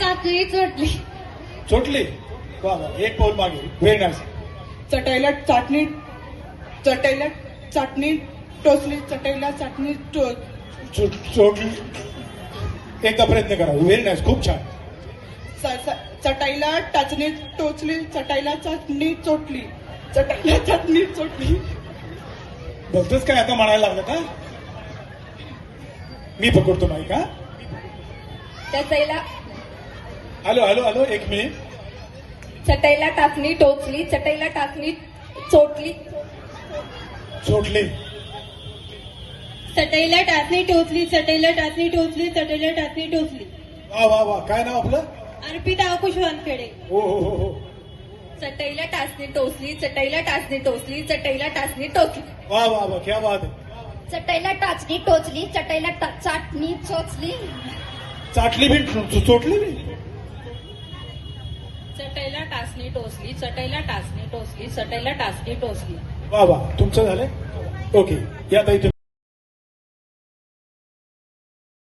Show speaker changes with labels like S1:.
S1: चाकरी चोटली.
S2: चोटली? वा वा एक पाऊल मागे. व्हेरी नाईस
S3: चटईला चाटणी चटईला चटणी टोचली चटईला चटणी टोच
S2: चोटली. एकदा प्रयत्न करा. व्हेरी नाईस खूप छान.
S3: च- च- चटईला टचणी टोचली चटईला चटणी चोटली. चटईला चटणी चोटली.
S2: भलतच काय? आता म्हणायला लागलं का? मी पकडतो माईक हा
S1: त्याचाईला
S2: हॅलो हॅलो हॅलो एक मिनिट
S1: चटईला टाचणी टोचली चटईला टाचणी चोटली.
S2: चोटली.
S1: चटईला टाचणी टोचली चटईला टाचणी टोचली चटईला टाचणी टोचली.
S2: वा वा वा. काय नाव आपलं?
S1: अर्पिता अंकुश वानखेडे
S2: हो हो हो हो.
S1: चटईला टाचणी टोचली चटईला टाचणी टोचली चटईला टाचणी टोचली.
S2: वा वा वा. क्या बात
S4: चटईला टाचणी टोचली चटईला टा- चाटणी चोचली.
S2: चाटली बी चोटली बी?
S1: चटईला टाचणी टोचली चटईला टाचणी टोचली चटईला टाचणी टोचली.
S2: वा वा. तुमचं झालंय? ओके. या ताई तुम्ही